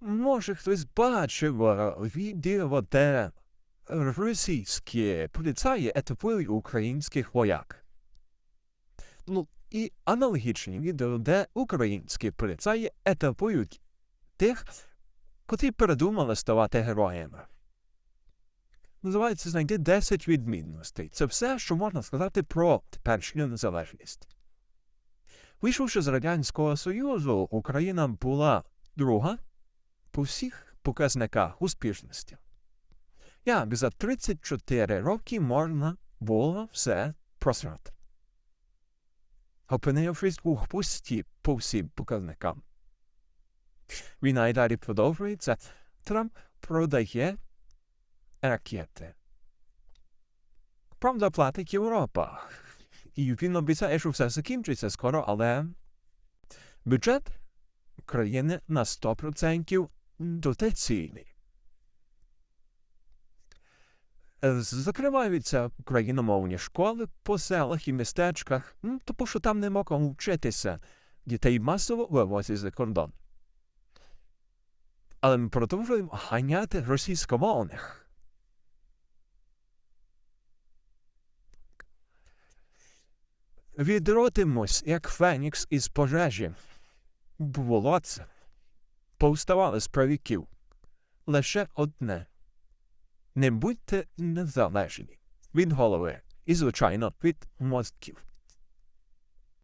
Може, хтось бачив відео, де російські поліцаї етапують українських вояк. Ну, і аналогічні відео, де українські поліцаї етапують тих, котрі передумали ставати героями. Називається знайти 10 відмінностей. Це все, що можна сказати про теперішню незалежність. Вийшовши з Радянського Союзу, Україна була друга по всіх показниках успішності. Як за 34 роки можна було все просрати. Опинившись у хвості по всім показникам. Війна й далі продовжується. Трамп продає ракети. Правда, платить Європа. І він обіцяє, що все закінчиться скоро, але бюджет країни на 100% дотаційний. Закриваються україномовні школи по селах і містечках, тому що там нема кому вчитися. Дітей масово вивозять за кордон. Але ми продовжуємо ганяти російськомовних. Відротимось, як Фенікс із пожежі. Було це. Повставали з правіків. Лише одне. Не будьте незалежні від голови і, звичайно, від мозків.